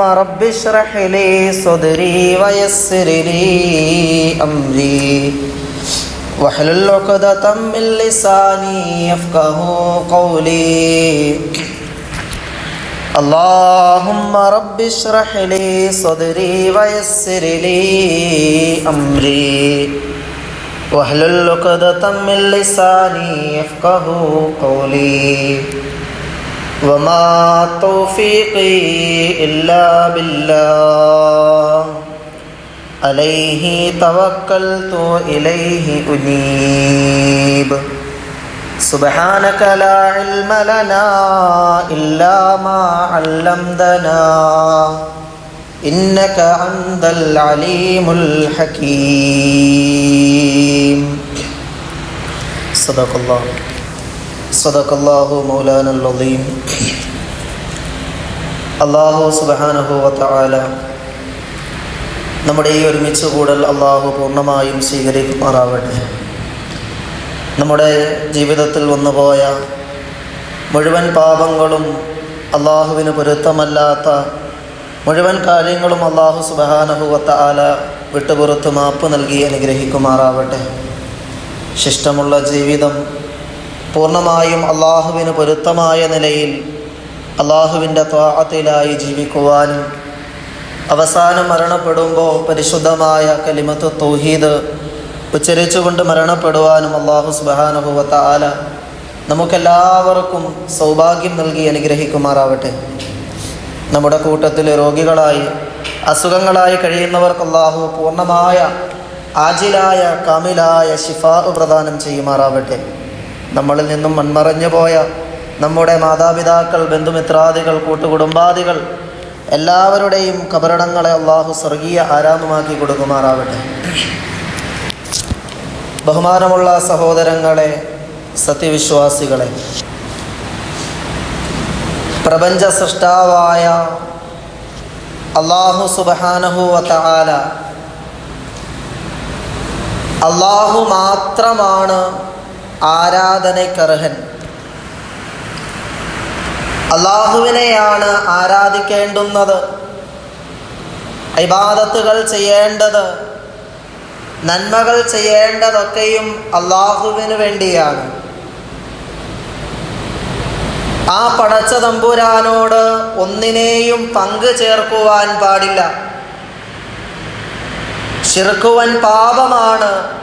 اللهم رب اشرح لي صدري ويسر لي أمري. واحلل عقدة من لساني يفقه قولي. اللهم رب اشرح لي صدري ويسر لي أمري. واحلل عقدة من لساني يفقه قولي. وما توفيقي إلا بالله. عليه توكلت إليه أنيب. سبحانك لا علم لنا إلا ما علمتنا. إنك أنت العليم الحكيم. صدق الله. صدق الله مولانا العظيم അള്ളാഹു സുബാനഹു വത്താല നമ്മുടെ ഈ ഒരുമിച്ച് കൂടൽ അള്ളാഹു പൂർണ്ണമായും സ്വീകരിക്കുമാറാവട്ടെ നമ്മുടെ ജീവിതത്തിൽ വന്നുപോയ മുഴുവൻ പാപങ്ങളും അള്ളാഹുവിന് പൊരുത്തമല്ലാത്ത മുഴുവൻ കാര്യങ്ങളും അള്ളാഹു സുബാനഹു വത്താല വിട്ടുപുറത്ത് മാപ്പ് നൽകി അനുഗ്രഹിക്കുമാറാവട്ടെ ശിഷ്ടമുള്ള ജീവിതം പൂർണമായും അള്ളാഹുവിന് പൊരുത്തമായ നിലയിൽ അള്ളാഹുവിന്റെ ത്വാഹത്തിലായി ജീവിക്കുവാനും അവസാനം മരണപ്പെടുമ്പോൾ പരിശുദ്ധമായ കലിമത്ത് തൗഹീദ് ഉച്ചരിച്ചുകൊണ്ട് മരണപ്പെടുവാനും അള്ളാഹു സുബാനുഭവത്ത ആല നമുക്കെല്ലാവർക്കും സൗഭാഗ്യം നൽകി അനുഗ്രഹിക്കുമാറാവട്ടെ. നമ്മുടെ കൂട്ടത്തിൽ രോഗികളായി അസുഖങ്ങളായി കഴിയുന്നവർക്ക് അള്ളാഹു പൂർണമായ ആജിലായ കാമിലായ ശിഫാ പ്രദാനം ചെയ്യുമാറാവട്ടെ. നമ്മളിൽ നിന്നും മൺമറഞ്ഞു പോയ നമ്മുടെ മാതാപിതാക്കൾ ബന്ധുമിത്രാദികൾ കൂട്ടുകുടുംബാദികൾ എല്ലാവരുടെയും കബറടങ്ങളെ അള്ളാഹു സ്വർഗീയ ആരാമമാക്കി കൊടുക്കുമാറാവട്ടെ. ബഹുമാനമുള്ള സഹോദരങ്ങളെ സത്യവിശ്വാസികളെ പ്രപഞ്ച സൃഷ്ടാവായ അള്ളാഹു സുബാനഹു വല അള്ളാഹു മാത്രമാണ് ആരാധനയ്ക്കർഹൻ. അള്ളാഹുവിനെയാണ് ആരാധിക്കേണ്ടുന്നത്. ഇബാദത്തുകൾ ചെയ്യേണ്ടത് നന്മകൾ ചെയ്യേണ്ടതൊക്കെയും അള്ളാഹുവിന് വേണ്ടിയാണ്. ആ പടച്ച തമ്പുരാനോട് ഒന്നിനെയും പങ്ക് ചേർക്കുവാൻ പാടില്ല. ശിർക്കുവൻ പാപമാണ്.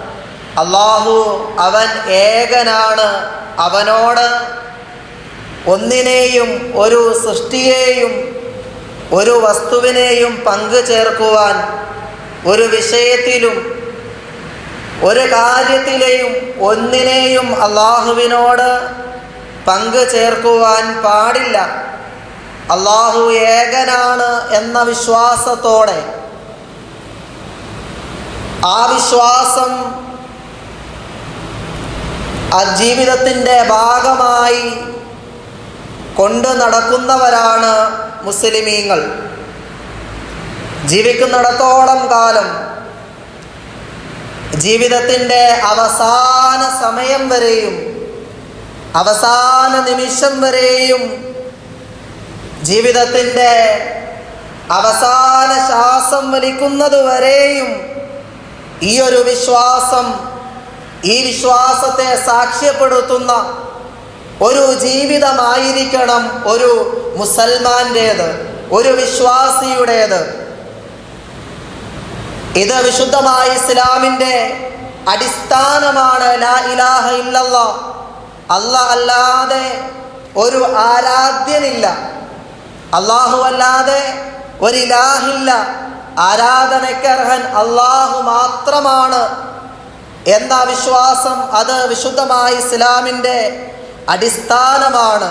അള്ളാഹു അവൻ ഏകനാണ്. അവനോട് ഒന്നിനെയും ഒരു സൃഷ്ടിയെയും ഒരു വസ്തുവിനെയും പങ്കു ചേർക്കുവാൻ ഒരു വിഷയത്തിലും ഒരു കാര്യത്തിലെയും ഒന്നിനെയും അള്ളാഹുവിനോട് പങ്കു ചേർക്കുവാൻ പാടില്ല. അള്ളാഹു ഏകനാണ് എന്ന വിശ്വാസത്തോടെ ആ വിശ്വാസം ആ ജീവിതത്തിന്റെ ഭാഗമായി കൊണ്ടു നടക്കുന്നവരാണ് മുസ്ലിമീങ്ങൾ. ജീവിക്കുന്നിടത്തോളം കാലം ജീവിതത്തിന്റെ അവസാന സമയം വരെയും അവസാന നിമിഷം വരെയും ജീവിതത്തിന്റെ അവസാന ശ്വാസം വലിക്കുന്നത് വരെയും ഈ ഒരു വിശ്വാസം ഈ വിശ്വാസത്തെ സാക്ഷ്യപ്പെടുത്തുന്ന ഒരു ജീവിതമായിരിക്കണം ഒരു മുസൽമാന്റേത് ഒരു വിശ്വാസിയുടേത്. ഇത് വിശുദ്ധമായ ഇസ്ലാമിന്റെ അടിസ്ഥാനമാണ്. ലാ ഇലാഹ ഇല്ലല്ല. അല്ല അല്ലാതെ ഒരു ആരാധ്യനില്ല. അള്ളാഹു അല്ലാതെ ഒരു ഇലാഹില്ല. ആരാധനയ്ക്കർഹൻ അള്ളാഹു മാത്രമാണ്. എന്ന വിശ്വാസം അത് വിശുദ്ധമായ ഇസ്ലാമിന്റെ അടിസ്ഥാനമാണ്.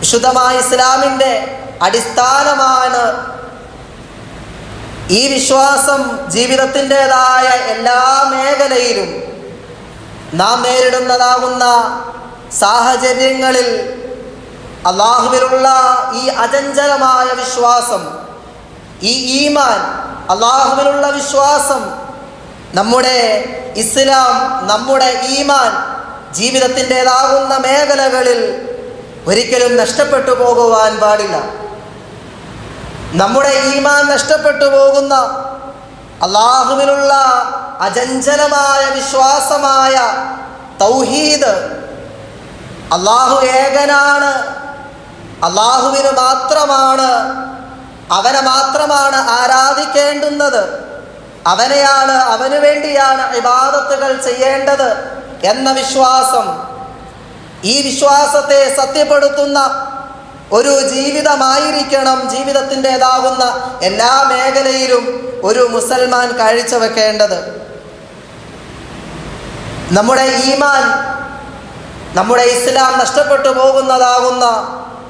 വിശുദ്ധമായ ഇസ്ലാമിന്റെ അടിസ്ഥാനമാണ് ഈ വിശ്വാസം ജീവിതത്തിന്റെതായ എല്ലാ മേഖലയിലും നാം നേരിടുന്നതാകുന്ന സാഹചര്യങ്ങളിൽ അള്ളാഹുവിലുള്ള ഈ അചഞ്ചലമായ വിശ്വാസം ഈ ഈമാൻ അള്ളാഹുവിലുള്ള വിശ്വാസം നമ്മുടെ ഇസ്ലാം നമ്മുടെ ഈമാൻ ജീവിതത്തിന്റെതാകുന്ന മേഖലകളിൽ ഒരിക്കലും നഷ്ടപ്പെട്ടു പോകുവാൻ പാടില്ല. നമ്മുടെ ഈമാൻ നഷ്ടപ്പെട്ടു പോകുന്ന അള്ളാഹുവിനുള്ള അചഞ്ചലമായ വിശ്വാസമായ തൗഹീദ് അള്ളാഹു ഏകനാണ്. അള്ളാഹുവിന് മാത്രമാണ് അവനെ മാത്രമാണ് ആരാധിക്കേണ്ടുന്നത്. അവനെയാണ് അവന് വേണ്ടിയാണ് ഇബാദത്തുകൾ ചെയ്യേണ്ടത് എന്ന വിശ്വാസം. ഈ വിശ്വാസത്തെ സത്യപ്പെടുത്തുന്ന ഒരു ജീവിതമായിരിക്കണം ജീവിതത്തിന്റെതാകുന്ന എല്ലാ മേഖലയിലും ഒരു മുസൽമാൻ കാഴ്ചവെക്കേണ്ടത് നമ്മുടെ ഈമാൻ നമ്മുടെ ഇസ്ലാം നഷ്ടപ്പെട്ടു പോകുന്നതാകുന്ന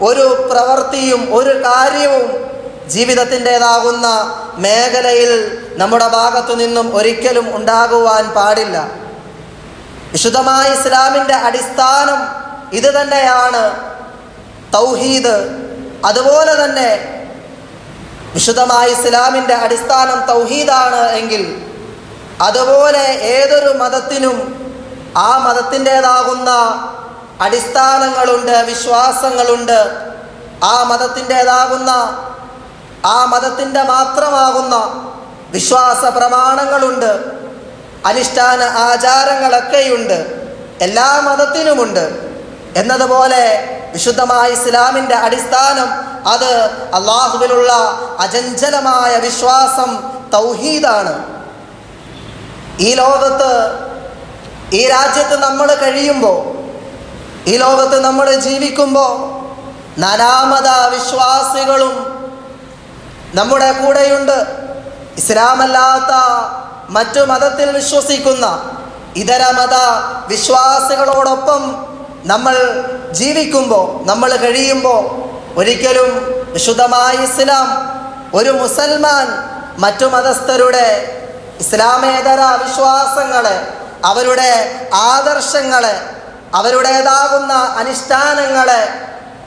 ഒരു പ്രവൃത്തിയും ഒരു കാര്യവും ജീവിതത്തിന്റെതാകുന്ന മേഖലയിൽ നമ്മുടെ ഭാഗത്തു നിന്നും ഒരിക്കലും ഉണ്ടാകുവാൻ പാടില്ല. വിശുദ്ധമായ ഇസ്ലാമിന്റെ അടിസ്ഥാനം ഇത് തന്നെയാണ്. തൗഹീദ് അതുപോലെ തന്നെ വിശുദ്ധമായ ഇസ്ലാമിന്റെ അടിസ്ഥാനം തൗഹീദാണ് എങ്കിൽ അതുപോലെ ഏതൊരു മതത്തിനും ആ മതത്തിന്റെതാകുന്ന അടിസ്ഥാനങ്ങളുണ്ട് വിശ്വാസങ്ങളുണ്ട്. ആ മതത്തിന്റെതാകുന്ന ആ മതത്തിന്റെ മാത്രമാകുന്ന വിശ്വാസ പ്രമാണങ്ങളുണ്ട് അനുഷ്ഠാന ആചാരങ്ങളൊക്കെയുണ്ട് എല്ലാ മതത്തിനുമുണ്ട്. എന്നതുപോലെ വിശുദ്ധമായ ഇസ്ലാമിന്റെ അടിസ്ഥാനം അത് അള്ളാഹുവിലുള്ള അചഞ്ചലമായ വിശ്വാസം തൗഹീദാണ്. ഈ ലോകത്ത് ഈ രാജ്യത്ത് നമ്മൾ കഴിയുമ്പോൾ ഈ ലോകത്ത് നമ്മൾ ജീവിക്കുമ്പോൾ നാനാമത വിശ്വാസികളും നമ്മുടെ കൂടെയുണ്ട് ഇസ്ലാമല്ലാത്ത മറ്റു മതത്തിൽ വിശ്വസിക്കുന്ന ഇതര മത വിശ്വാസികളോടൊപ്പം നമ്മൾ ജീവിക്കുമ്പോൾ നമ്മൾ കഴിയുമ്പോൾ ഒരിക്കലും വിശുദ്ധമായ ഇസ്ലാം ഒരു മുസൽമാൻ മറ്റു മതസ്ഥരുടെ ഇസ്ലാമേതര വിശ്വാസങ്ങളെ അവരുടെ ആദർശങ്ങളെ അവരുടേതാകുന്ന അനുഷ്ഠാനങ്ങളെ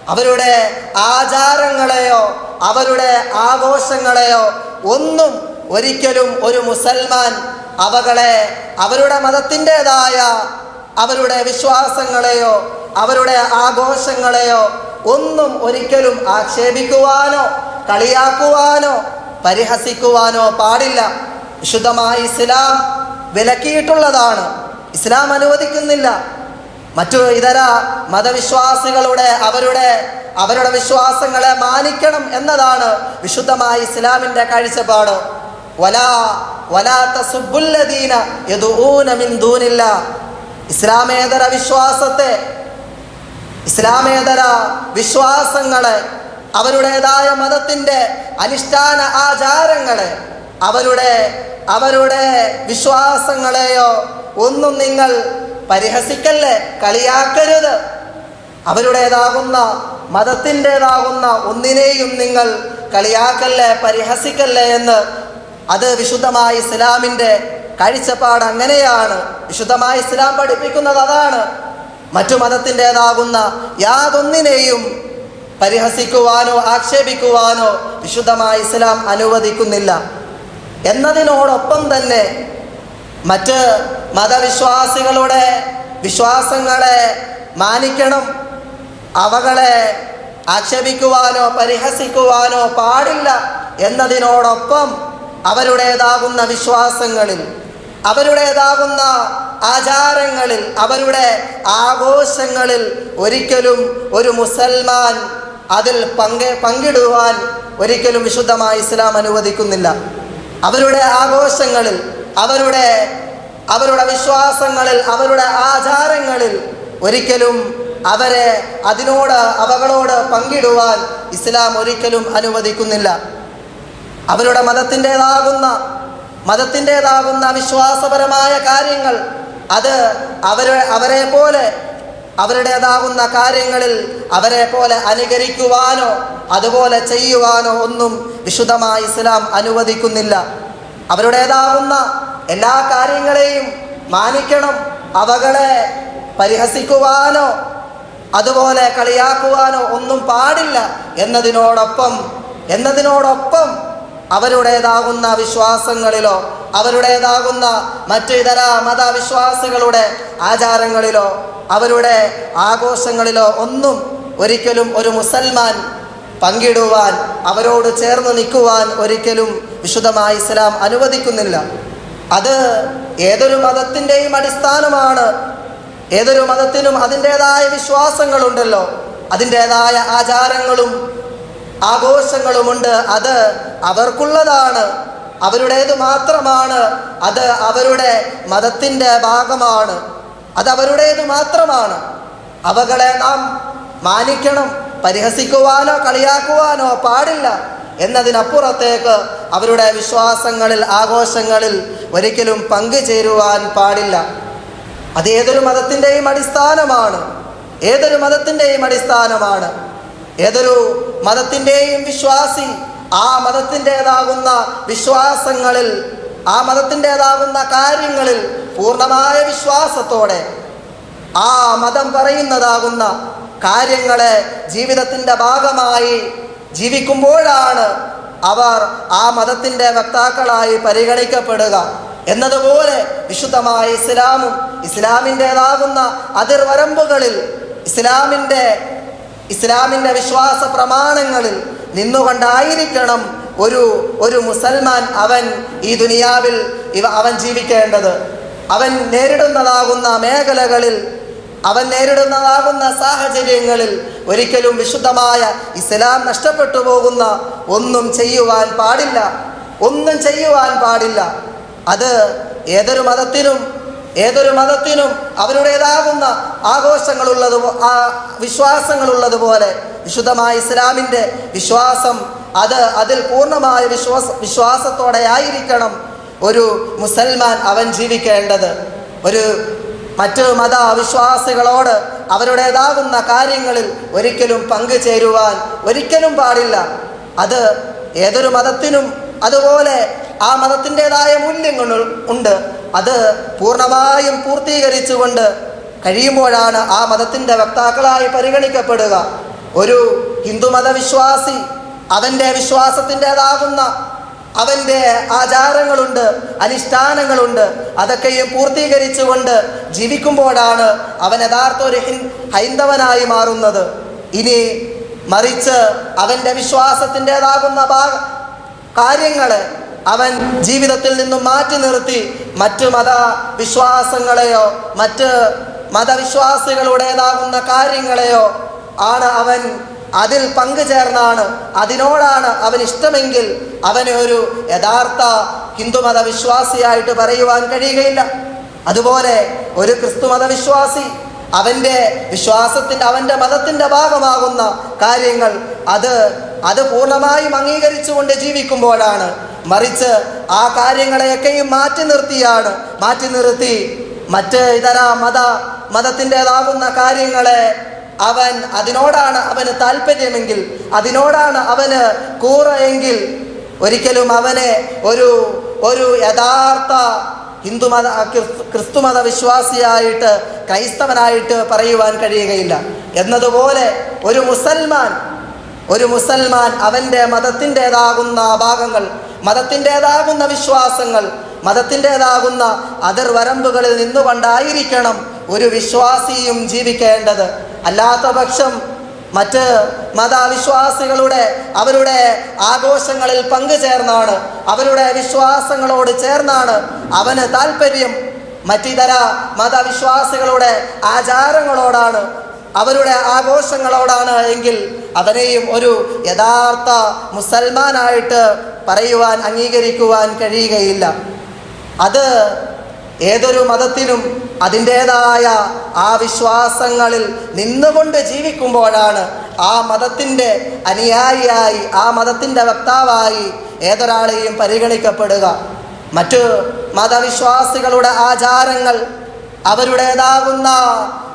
അവരുടെ ആചാരങ്ങളെയോ അവരുടെ ആഘോഷങ്ങളെയോ ഒന്നും ഒരിക്കലും ഒരു മുസൽമാൻ അവകളെ അവരുടെ മതത്തിന്റെതായ അവരുടെ വിശ്വാസങ്ങളെയോ അവരുടെ ആഘോഷങ്ങളെയോ ഒന്നും ഒരിക്കലും ആക്ഷേപിക്കുവാനോ കളിയാക്കുവാനോ പരിഹസിക്കുവാനോ പാടില്ല. വിശുദ്ധമായ ഇസ്ലാം വിലക്കിയിട്ടുള്ളതാണ്. ഇസ്ലാം അനുവദിക്കുന്നില്ല. മറ്റു ഇതര മതവിശ്വാസികളുടെ അവരുടെ അവരുടെ വിശ്വാസങ്ങളെ മാനിക്കണം എന്നതാണ് വിശുദ്ധമായ ഇസ്ലാമിന്റെ കാഴ്ചപ്പാട്. വലാ ഇസ്ലാമേതര വിശ്വാസത്തെ ഇസ്ലാമേതര വിശ്വാസങ്ങളെ അവരുടേതായ മതത്തിന്റെ അനുഷ്ഠാന ആചാരങ്ങളെ അവരുടെ അവരുടെ വിശ്വാസങ്ങളെയോ ഒന്നും നിങ്ങൾ പരിഹസിക്കല്ലേ? കളിയാക്കരുത്. അവരുടേതാകുന്ന മതത്തിന്റെതാകുന്ന ഒന്നിനെയും നിങ്ങൾ കളിയാക്കല്ലേ പരിഹസിക്കല്ലേ എന്ന് അത് വിശുദ്ധമായ ഇസ്ലാമിന്റെ കാഴ്ചപ്പാട് അങ്ങനെയാണ്. വിശുദ്ധമായ ഇസ്ലാം പഠിപ്പിക്കുന്നത് അതാണ്. മറ്റു മതത്തിന്റെതാകുന്ന യാതൊന്നിനെയും പരിഹസിക്കുവാനോ ആക്ഷേപിക്കുവാനോ വിശുദ്ധമായ ഇസ്ലാം അനുവദിക്കുന്നില്ല. എന്നതിനോടൊപ്പം തന്നെ മറ്റ് മതവിശ്വാസികളുടെ വിശ്വാസങ്ങളെ മാനിക്കണം. അവകളെ ആക്ഷേപിക്കുവാനോ പരിഹസിക്കുവാനോ പാടില്ല എന്നതിനോടൊപ്പം അവരുടേതാകുന്ന വിശ്വാസങ്ങളിൽ അവരുടേതാകുന്ന ആചാരങ്ങളിൽ അവരുടെ ആഘോഷങ്ങളിൽ ഒരിക്കലും ഒരു മുസൽമാൻ അതിൽ പങ്കെ പങ്കിടുവാൻ ഒരിക്കലും വിശുദ്ധമായ ഇസ്ലാം അനുവദിക്കുന്നില്ല. അവരുടെ ആഘോഷങ്ങളിൽ അവരുടെ അവരുടെ വിശ്വാസങ്ങളിൽ അവരുടെ ആചാരങ്ങളിൽ ഒരിക്കലും അവരെ അതിനോട് അവകളോട് പങ്കിടുവാൻ ഇസ്ലാം ഒരിക്കലും അനുവദിക്കുന്നില്ല. അവരുടെ മതത്തിന്റെതാകുന്ന മതത്തിന്റെതാകുന്ന വിശ്വാസപരമായ കാര്യങ്ങൾ അത് അവരെ അവരെ പോലെ അവരുടേതാകുന്ന കാര്യങ്ങളിൽ അവരെ പോലെ അനുകരിക്കുവാനോ അതുപോലെ ചെയ്യുവാനോ ഒന്നും വിശുദ്ധമായ ഇസ്ലാം അനുവദിക്കുന്നില്ല. അവരുടേതാകുന്ന എല്ലാ കാര്യങ്ങളെയും മാനിക്കണം അവകളെ പരിഹസിക്കുവാനോ അതുപോലെ കളിയാക്കുവാനോ ഒന്നും പാടില്ല എന്നതിനോടൊപ്പം എന്നതിനോടൊപ്പം അവരുടേതാകുന്ന വിശ്വാസങ്ങളിലോ അവരുടേതാകുന്ന മറ്റു ഇതര മതവിശ്വാസികളുടെ ആചാരങ്ങളിലോ അവരുടെ ആഘോഷങ്ങളിലോ ഒന്നും ഒരിക്കലും ഒരു മുസൽമാൻ പങ്കിടുവാൻ അവരോട് ചേർന്ന് നിൽക്കുവാൻ ഒരിക്കലും വിശുദ്ധമായ ഇസ്ലാം അനുവദിക്കുന്നില്ല. അത് ഏതൊരു മതത്തിന്റെയും അടിസ്ഥാനമാണ്. ഏതൊരു മതത്തിനും അതിന്റെതായ വിശ്വാസങ്ങളുണ്ടല്ലോ. അതിന്റെതായ ആചാരങ്ങളും ആഘോഷങ്ങളുമുണ്ട്. അത് അവർക്കുള്ളതാണ്. അവരുടേത് മാത്രമാണ്. അത് അവരുടെ മതത്തിന്റെ ഭാഗമാണ്. അത് അവരുടേത് മാത്രമാണ്. അവകളെ നാം മാനിക്കണം. പരിഹസിക്കുവാനോ കളിയാക്കുവാനോ പാടില്ല എന്നതിനപ്പുറത്തേക്ക് അവരുടെ വിശ്വാസങ്ങളിൽ ആഘോഷങ്ങളിൽ ഒരിക്കലും പങ്കുചേരുവാൻ പാടില്ല. അത് ഏതൊരു മതത്തിന്റെയും അടിസ്ഥാനമാണ്. ഏതൊരു മതത്തിന്റെയും അടിസ്ഥാനമാണ്. ഏതൊരു മതത്തിന്റെയും വിശ്വാസി ആ മതത്തിന്റെതാകുന്ന വിശ്വാസങ്ങളിൽ ആ മതത്തിന്റെതാകുന്ന കാര്യങ്ങളിൽ പൂർണമായ വിശ്വാസത്തോടെ ആ മതം പറയുന്നതാകുന്ന കാര്യങ്ങളെ ജീവിതത്തിന്റെ ഭാഗമായി ജീവിക്കുമ്പോഴാണ് അവർ ആ മതത്തിന്റെ വക്താക്കളായി പരിഗണിക്കപ്പെടുക. എന്നതുപോലെ വിശുദ്ധമായ ഇസ്ലാമും ഇസ്ലാമിന്റെതാകുന്ന അതിർവരമ്പുകളിൽ ഇസ്ലാമിന്റെ ഇസ്ലാമിന്റെ വിശ്വാസ പ്രമാണങ്ങളിൽ നിന്നുകൊണ്ടായിരിക്കണം ഒരു ഒരു മുസൽമാൻ അവൻ ഈ ദുനിയാവിൽ ഇവ അവൻ ജീവിക്കേണ്ടത്. അവൻ നേരിടുന്നതാകുന്ന മേഖലകളിൽ അവൻ നേരിടുന്നതാകുന്ന സാഹചര്യങ്ങളിൽ ഒരിക്കലും വിശുദ്ധമായ ഇസ്ലാം നഷ്ടപ്പെട്ടു പോകുന്ന ഒന്നും ചെയ്യുവാൻ പാടില്ല ഒന്നും ചെയ്യുവാൻ പാടില്ല. അത് ഏതൊരു മതത്തിനും ഏതൊരു മതത്തിനും അവരുടേതാകുന്ന ആഘോഷങ്ങളുള്ളത് ആ വിശ്വാസങ്ങളുള്ളതുപോലെ വിശുദ്ധമായ ഇസ്ലാമിന്റെ വിശ്വാസം അത് അതിൽ പൂർണമായ വിശ്വാസ വിശ്വാസത്തോടെ ആയിരിക്കണം ഒരു മുസൽമാൻ അവൻ ജീവിക്കേണ്ടത്. ഒരു മറ്റ് മതവിശ്വാസികളോട് അവരുടേതാകുന്ന കാര്യങ്ങളിൽ ഒരിക്കലും പങ്കുചേരുവാൻ ഒരിക്കലും പാടില്ല. അത് ഏതൊരു മതത്തിനും അതുപോലെ ആ മതത്തിന്റെതായ മൂല്യങ്ങൾ ഉണ്ട്. അത് പൂർണമായും പൂർത്തീകരിച്ചുകൊണ്ട് കഴിയുമ്പോഴാണ് ആ മതത്തിന്റെ വക്താക്കളായി പരിഗണിക്കപ്പെടുക. ഒരു ഹിന്ദുമത വിശ്വാസി അവന്റെ വിശ്വാസത്തിന്റെതാകുന്ന അവന്റെ ആചാരങ്ങളുണ്ട് അനുഷ്ഠാനങ്ങളുണ്ട് അതൊക്കെയും പൂർത്തീകരിച്ചുകൊണ്ട് ജീവിക്കുമ്പോഴാണ് അവൻ യഥാർത്ഥ ഒരു ഹൈന്ദവനായി മാറുന്നത്. ഇനി മറിച്ച് അവന്റെ വിശ്വാസത്തിന്റെതാകുന്ന ഭാ കാര്യങ്ങളെ അവൻ ജീവിതത്തിൽ നിന്നും മാറ്റി നിർത്തി മറ്റു മത വിശ്വാസങ്ങളെയോ മറ്റ് മതവിശ്വാസികളുടേതാകുന്ന കാര്യങ്ങളെയോ ആണ് അവൻ അതിൽ പങ്കുചേർന്നാണ് അതിനോടാണ് അവൻ ഇഷ്ടമെങ്കിൽ അവനെ ഒരു യഥാർത്ഥ ഹിന്ദുമത വിശ്വാസിയായിട്ട് പറയുവാൻ കഴിയുകയില്ല. അതുപോലെ ഒരു ക്രിസ്തുമത വിശ്വാസി അവന്റെ വിശ്വാസത്തിന്റെ അവന്റെ മതത്തിന്റെ ഭാഗമാകുന്ന കാര്യങ്ങൾ അത് അത് പൂർണമായും അംഗീകരിച്ചുകൊണ്ട് ജീവിക്കുമ്പോഴാണ് മറിച്ച് ആ കാര്യങ്ങളെയൊക്കെയും മാറ്റി നിർത്തിയാണ് മാറ്റി നിർത്തി മറ്റ് ഇതര മത മതത്തിന്റെതാകുന്ന കാര്യങ്ങളെ അവൻ അതിനോടാണ് അവന് താല്പര്യമെങ്കിൽ അതിനോടാണ് അവന് കൂറയെങ്കിൽ ഒരിക്കലും അവനെ ഒരു ഒരു യഥാർത്ഥ ഹിന്ദുമത ക്രിസ്തു- ക്രിസ്തുമത വിശ്വാസിയായിട്ട് ക്രൈസ്തവനായിട്ട് പറയുവാൻ കഴിയുകയില്ല. എന്നതുപോലെ ഒരു മുസൽമാൻ ഒരു മുസൽമാൻ അവന്റെ മതത്തിന്റേതാകുന്ന ഭാഗങ്ങൾ മതത്തിന്റേതാകുന്ന വിശ്വാസങ്ങൾ മതത്തിന്റേതാകുന്ന അതിർവരമ്പുകളിൽ നിന്നുകൊണ്ടായിരിക്കണം ഒരു വിശ്വാസിയും ജീവിക്കേണ്ടത്. അല്ലാത്ത പക്ഷം മറ്റ് മതവിശ്വാസികളുടെ അവരുടെ ആഘോഷങ്ങളിൽ പങ്കുചേർന്നാണ് അവരുടെ വിശ്വാസങ്ങളോട് ചേർന്നാണ് അവന് താല്പര്യം മറ്റിതര മതവിശ്വാസികളുടെ ആചാരങ്ങളോടാണ് അവരുടെ ആഘോഷങ്ങളോടാണ് എങ്കിൽ അവരെയും ഒരു യഥാർത്ഥ മുസൽമാനായിട്ട് പറയുവാൻ അംഗീകരിക്കുവാൻ കഴിയുകയില്ല. അത് ഏതൊരു മതത്തിനും അതിന്റേതായ ആ വിശ്വാസങ്ങളിൽ നിന്നുകൊണ്ട് ജീവിക്കുമ്പോഴാണ് ആ മതത്തിന്റെ അനുയായിയായി ആ മതത്തിന്റെ വക്താവായി ഏതൊരാളെയും പരിഗണിക്കപ്പെടുക. മറ്റു മതവിശ്വാസികളുടെ ആചാരങ്ങൾ അവരുടേതാകുന്ന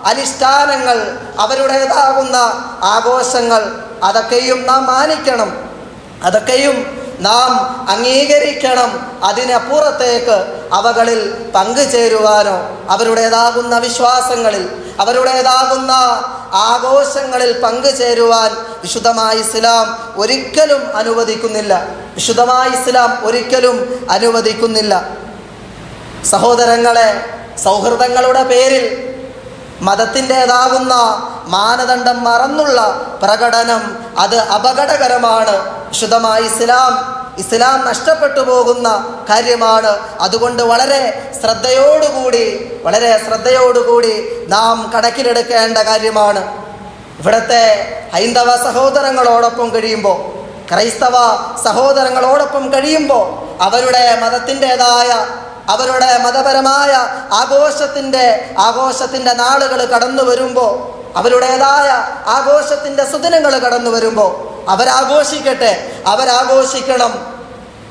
അനുഷ്ഠാനങ്ങൾ അവരുടേതാകുന്ന ആഘോഷങ്ങൾ അതൊക്കെയും നാം മാനിക്കണം. അതൊക്കെയും നാം അംഗീകരിക്കണം. അതിനപ്പുറത്തേക്ക് അവകളിൽ പങ്കുചേരുവാനോ അവരുടേതാകുന്ന വിശ്വാസങ്ങളിൽ അവരുടേതാകുന്ന ആഘോഷങ്ങളിൽ പങ്കുചേരുവാൻ വിശുദ്ധമായ ഇസ്ലാം ഒരിക്കലും അനുവദിക്കുന്നില്ല. വിശുദ്ധമായ ഇസ്ലാം ഒരിക്കലും അനുവദിക്കുന്നില്ല. സഹോദരങ്ങളെ സൗഹൃദങ്ങളുടെ പേരിൽ മതത്തിന്റെതാകുന്ന മാനദണ്ഡം മറന്നുള്ള പ്രകടനം അത് അപകടകരമാണ്. വിശുദ്ധമായ ഇസ്ലാം ഇസ്ലാം നഷ്ടപ്പെട്ടു പോകുന്ന കാര്യമാണ്. അതുകൊണ്ട് വളരെ ശ്രദ്ധയോടുകൂടി വളരെ ശ്രദ്ധയോടുകൂടി നാം കണക്കിലെടുക്കേണ്ട കാര്യമാണ്. ഇവിടുത്തെ ഹൈന്ദവ സഹോദരങ്ങളോടൊപ്പം കഴിയുമ്പോൾ ക്രൈസ്തവ സഹോദരങ്ങളോടൊപ്പം കഴിയുമ്പോൾ അവരുടെ മതത്തിന്റെതായ അവരുടെ മതപരമായ ആഘോഷത്തിന്റെ ആഘോഷത്തിന്റെ നാളുകൾ കടന്നു വരുമ്പോൾ അവരുടേതായ ആഘോഷത്തിന്റെ സുദിനങ്ങൾ കടന്നു വരുമ്പോൾ അവരാഘോഷിക്കട്ടെ അവരാഘോഷിക്കണം.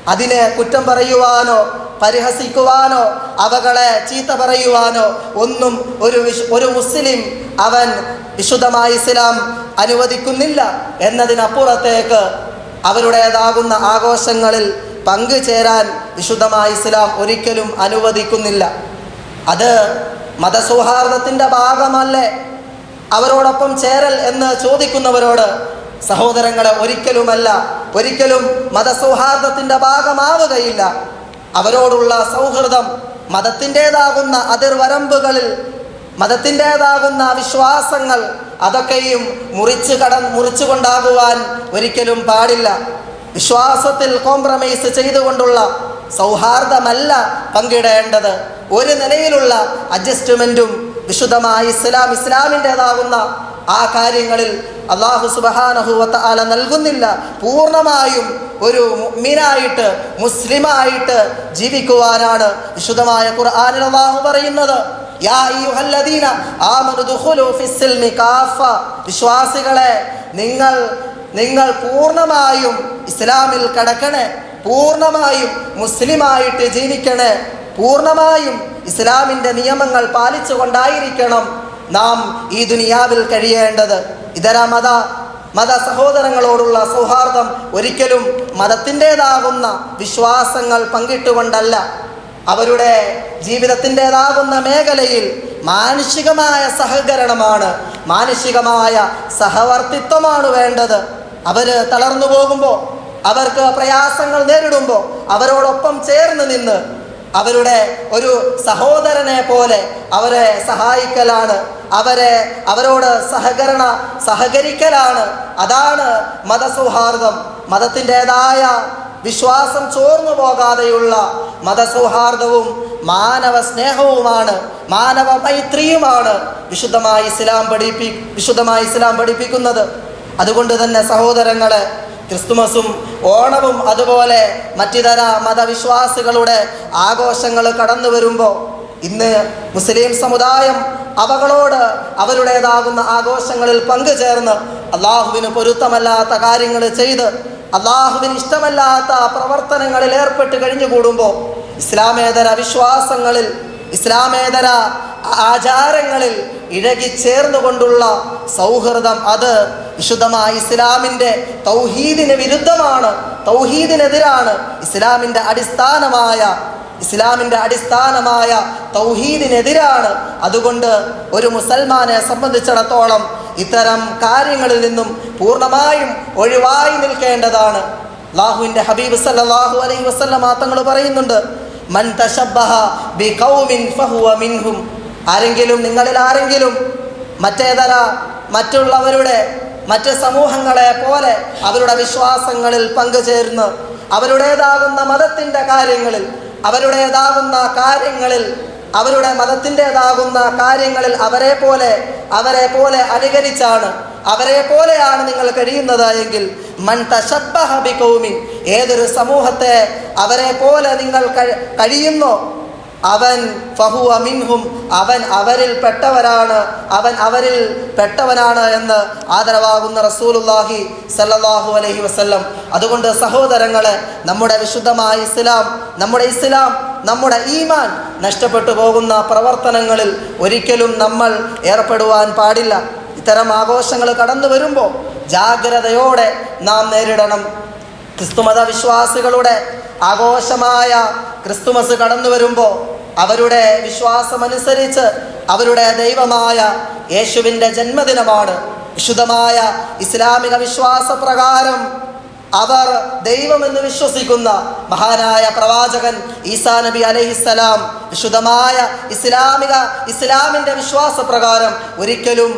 അതിനെ കുറ്റം പറയുവാനോ പരിഹസിക്കുവാനോ അവകളെ ചീത്ത പറയുവാനോ ഒന്നും ഒരു വിശ് ഒരു മുസ്ലിം അവൻ വിശുദ്ധമായ ഇസ്ലാം അനുവദിക്കുന്നില്ല എന്നതിനപ്പുറത്തേക്ക് അവരുടേതാകുന്ന ആഘോഷങ്ങളിൽ പങ്കുചേരാൻ വിശുദ്ധമായ ഇസ്ലാം ഒരിക്കലും അനുവദിക്കുന്നില്ല. അത് മതസൗഹാർദ്ദത്തിന്റെ ഭാഗമല്ലേ? അവരോടൊപ്പം ചേരൽ എന്ന് ചോദിക്കുന്നവരോട് സഹോദരങ്ങളെ ഒരിക്കലുമല്ല ഒരിക്കലും മതസൗഹാർദ്ദത്തിന്റെ ഭാഗമാവുകയില്ല. അവരോടുള്ള സൗഹൃദം മതത്തിന്റെതാകുന്ന അതിർവരമ്പുകളിൽ മതത്തിന്റെതാകുന്ന വിശ്വാസങ്ങൾ അതൊക്കെയും മുറിച്ച് കട മുറിച്ചുകൊണ്ടാകുവാൻ ഒരിക്കലും പാടില്ല. വിശ്വാസത്തിൽ കോംപ്രമൈസ് ചെയ്തുകൊണ്ടുള്ള സൗഹാർദ്ദമല്ല പങ്കിടേണ്ടത്. ഒരു നിലയിലുള്ള അഡ്ജസ്റ്റ്മെന്റും വിശുദ്ധമായ ഇസ്ലാം ഇസ്ലാമിന്റെതാകുന്ന ആ കാര്യങ്ങളിൽ അള്ളാഹു സുബഹാനഹുവത്ത ആല നൽകുന്നില്ല. പൂർണമായും ഒരു മുഅ്മിനായിട്ട് മുസ്ലിമായിട്ട് ജീവിക്കുവാനാണ് വിശുദ്ധമായ ഖുർആനിൽ അള്ളാഹു പറയുന്നത്. വിശ്വാസികളെ നിങ്ങൾ നിങ്ങൾ പൂർണമായും ഇസ്ലാമിൽ കടക്കണേ പൂർണമായും മുസ്ലിമായിട്ട് ജീവിക്കണേ. പൂർണമായും ഇസ്ലാമിന്റെ നിയമങ്ങൾ പാലിച്ചുകൊണ്ടായിരിക്കണം നാം ഈ ദുനിയാവിൽ കഴിയേണ്ടത്. ഇതര മത മത സഹോദരങ്ങളോടുള്ള സൗഹാർദ്ദം ഒരിക്കലും മതത്തിന്റെതാകുന്ന വിശ്വാസങ്ങൾ പങ്കിട്ടുകൊണ്ടല്ല. അവരുടെ ജീവിതത്തിന്റെതാകുന്ന മേഖലയിൽ മാനുഷികമായ സഹകരണമാണ് മാനുഷികമായ സഹവർത്തിത്വമാണ് വേണ്ടത്. അവർ തളർന്നു പോകുമ്പോൾ അവർക്ക് പ്രയാസങ്ങൾ നേരിടുമ്പോൾ അവരോടൊപ്പം ചേർന്ന് നിന്ന് അവരുടെ ഒരു സഹോദരനെ പോലെ അവരെ സഹായിക്കലാണ്. അവരെ അവരോട് സഹകരണ സഹകരിക്കലാണ്. അതാണ് മതസൗഹാർദ്ദം. മതത്തിന്റെതായ വിശ്വാസം ചോർന്നു പോകാതെയുള്ള മതസൗഹാർദ്ദവും മാനവ സ്നേഹവുമാണ് മാനവ മൈത്രിയുമാണ് വിശുദ്ധമായ ഇസ്ലാം പഠിപ്പി വിശുദ്ധമായ ഇസ്ലാം പഠിപ്പിക്കുന്നത്. അതുകൊണ്ട് തന്നെ സഹോദരങ്ങളെ ക്രിസ്തുമസും ഓണവും അതുപോലെ മറ്റിതര മതവിശ്വാസികളുടെ ആഘോഷങ്ങൾ കടന്നു വരുമ്പോൾ ഇന്ന് മുസ്ലിം സമുദായം അവകളോട് അവരുടേതാകുന്ന ആഘോഷങ്ങളിൽ പങ്കുചേർന്ന് അള്ളാഹുവിന് പൊരുത്തമല്ലാത്ത കാര്യങ്ങൾ ചെയ്ത് അള്ളാഹുവിന് ഇഷ്ടമല്ലാത്ത പ്രവർത്തനങ്ങളിൽ ഏർപ്പെട്ട് കഴിഞ്ഞുകൂടുമ്പോൾ ഇസ്ലാമേതര വിശ്വാസങ്ങളിൽ ഇസ്ലാമേതര ആചാരങ്ങളിൽ ഇഴകി ചേർന്നുകൊണ്ടുള്ള സൗഹൃദം അത് വിശുദ്ധമായ ഇസ്ലാമിന്റെ തൗഹീദിന് വിരുദ്ധമാണ്. തൗഹീദിനെതിരാണ് ഇസ്ലാമിന്റെ അടിസ്ഥാനമായ ഇസ്ലാമിന്റെ അടിസ്ഥാനമായ തൗഹീദിനെതിരാണ്. അതുകൊണ്ട് ഒരു മുസൽമാനെ സംബന്ധിച്ചിടത്തോളം ഇത്തരം കാര്യങ്ങളിൽ നിന്നും പൂർണമായും ഒഴിവായി നിൽക്കേണ്ടതാണ്. അള്ളാഹുവിന്റെ ഹബീബ് സല്ലാഹു അലൈ വസല്ലമ തങ്ങൾ പറയുന്നുണ്ട് ഫഹുവ ആരെങ്കിലും നിങ്ങളിൽ ആരെങ്കിലും മറ്റേതര മറ്റുള്ളവരുടെ മറ്റ് സമൂഹങ്ങളെ പോലെ അവരുടെ വിശ്വാസങ്ങളിൽ പങ്കുചേർന്ന് അവരുടേതാകുന്ന മതത്തിന്റെ കാര്യങ്ങളിൽ അവരുടേതാകുന്ന കാര്യങ്ങളിൽ അവരുടെ മതത്തിന്റെതാകുന്ന കാര്യങ്ങളിൽ അവരെ പോലെ അവരെ പോലെ അനുകരിച്ചാണ് അവരെ പോലെയാണ് നിങ്ങൾ കഴിയുന്നത് എങ്കിൽ മൻ തശബ്ബഹ ബിഖൗമിൻ ഏതൊരു സമൂഹത്തെ അവരെ പോലെ നിങ്ങൾ കഴിയുന്നു കഴിയുന്നോ അവൻ ഫഹുവ മിൻഹും അവൻ അവരിൽ പെട്ടവരാണ് അവൻ അവരിൽ പെട്ടവനാണ് എന്ന് ആദരവാകുന്ന റസൂലുല്ലാഹി സല്ലാഹു അലഹി വസ്ല്ലം. അതുകൊണ്ട് സഹോദരങ്ങളെ നമ്മുടെ വിശുദ്ധമായ ഇസ്ലാം നമ്മുടെ ഇസ്ലാം നമ്മുടെ ഈമാൻ നഷ്ടപ്പെട്ടു പോകുന്ന പ്രവർത്തനങ്ങളിൽ ഒരിക്കലും നമ്മൾ ഏർപ്പെടുവാൻ പാടില്ല. ഇത്തരം ആഘോഷങ്ങൾ കടന്നു വരുമ്പോൾ ജാഗ്രതയോടെ നാം നേരിടണം. ക്രിസ്തുമത വിശ്വാസികളുടെ ആഘോഷമായ ക്രിസ്തുമസ് കടന്നു വരുമ്പോൾ അവരുടെ വിശ്വാസമനുസരിച്ച് അവരുടെ ദൈവമായ യേശുവിന്റെ ജന്മദിനമാണ്. വിശുദ്ധമായ ഇസ്ലാമിക വിശ്വാസപ്രകാരം അവർ ദൈവമെന്ന് വിശ്വസിക്കുന്ന മഹാനായ പ്രവാചകൻ ഈസാ നബി അലൈഹിസ്സലാം വിശുദ്ധമായ ഇസ്ലാമിക ഇസ്ലാമിന്റെ വിശ്വാസപ്രകാരം ഒരിക്കലും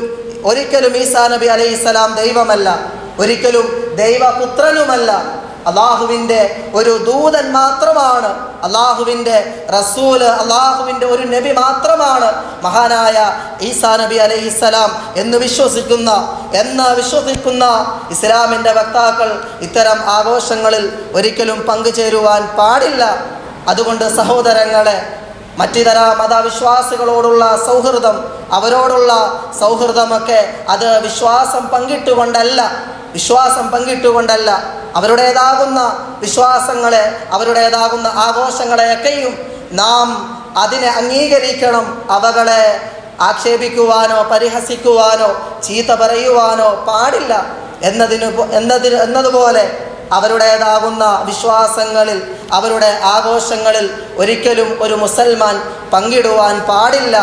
ഒരിക്കലും ഈസാ നബി അലൈഹി സ്വലാം ദൈവമല്ല. ഒരിക്കലും ദൈവപുത്രനുമല്ല. അള്ളാഹുവിന്റെ ഒരു ദൂതൻ മാത്രമാണ്. അള്ളാഹുവിന്റെ റസൂൽ അള്ളാഹുവിന്റെ ഒരു നബി മാത്രമാണ് മഹാനായ ഈസാ നബി അലൈഹിസ്സലാം എന്ന് വിശ്വസിക്കുന്ന എന്ന് വിശ്വസിക്കുന്ന ഇസ്ലാമിന്റെ വക്താക്കൾ ഇത്തരം ആഘോഷങ്ങളിൽ ഒരിക്കലും പങ്കുചേരുവാൻ പാടില്ല. അതുകൊണ്ട് സഹോദരങ്ങളെ മറ്റിതര മതവിശ്വാസികളോടുള്ള സൗഹൃദം അവരോടുള്ള സൗഹൃദമൊക്കെ അത് വിശ്വാസം പങ്കിട്ടുകൊണ്ടല്ല വിശ്വാസം പങ്കിട്ടുകൊണ്ടല്ല. അവരുടേതാകുന്ന വിശ്വാസങ്ങളെ അവരുടേതാകുന്ന ആഘോഷങ്ങളെയൊക്കെയും നാം അതിനെ അംഗീകരിക്കണം. അവകളെ ആക്ഷേപിക്കുവാനോ പരിഹസിക്കുവാനോ ചീത്ത പറയുവാനോ പാടില്ല. എന്നതിന് എന്നതിന് എന്നതുപോലെ അവരുടേതാകുന്ന വിശ്വാസങ്ങളിൽ അവരുടെ ആഘോഷങ്ങളിൽ ഒരിക്കലും ഒരു മുസൽമാൻ പങ്കിടുവാൻ പാടില്ല.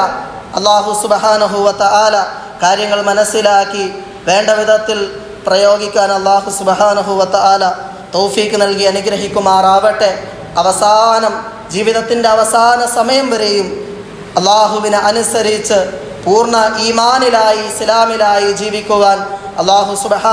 അള്ളാഹു സുബഹാനഹുവത്ത ആല കാര്യങ്ങൾ മനസ്സിലാക്കി വേണ്ട വിധത്തിൽ പ്രയോഗിക്കാൻ അള്ളാഹു സുബഹാനഹുവത്ത ആല തൗഫീക്ക് നൽകി അനുഗ്രഹിക്കുമാറാവട്ടെ. അവസാനം ജീവിതത്തിന്റെ അവസാന സമയം വരെയും അള്ളാഹുവിനെ അനുസരിച്ച് പൂർണ ഈമാനിലായി ഇസ്ലാമിലായി ജീവിക്കുവാൻ അള്ളാഹു സുബഹാ